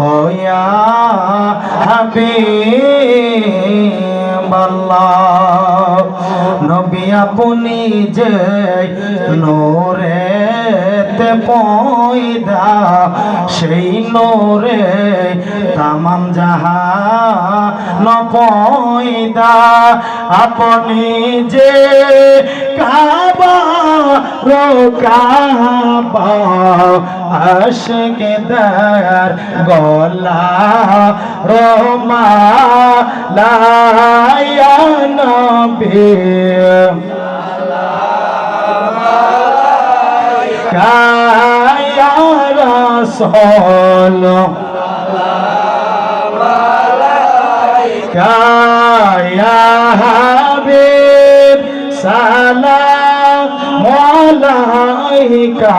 ওয়া হাবিবাল্লাহ নবী আপনি যে নোরেতে পয়দা, সেই নোরে তামাম জাহা নপয়দা। আপনি যে কাবা রো কাবা আশকে দার গলা রোমা লায়া নবী কায়া রসল কায়া হাবিব সালাম আলাইকা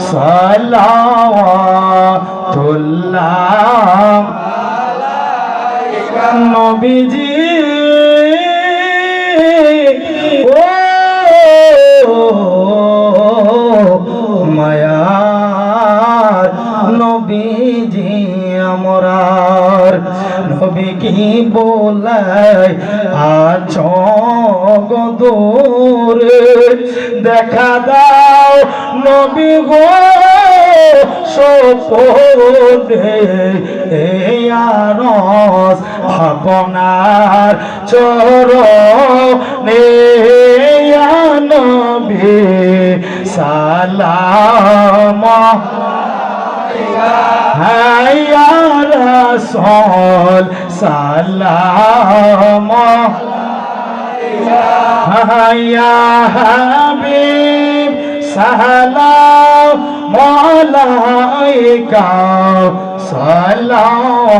সালাওয়াতুল্লাহ। নবীজি। ও মায়ার নবীজি আমরার। নবী কি বলাই আছ গদরে দেখা দাও নবী গো সপনে এই আরস আপনার চরণে। নবী, সালাম হায়া রাসূল সালাম। হায়া হাবিব সালাম মালাইকা সালাম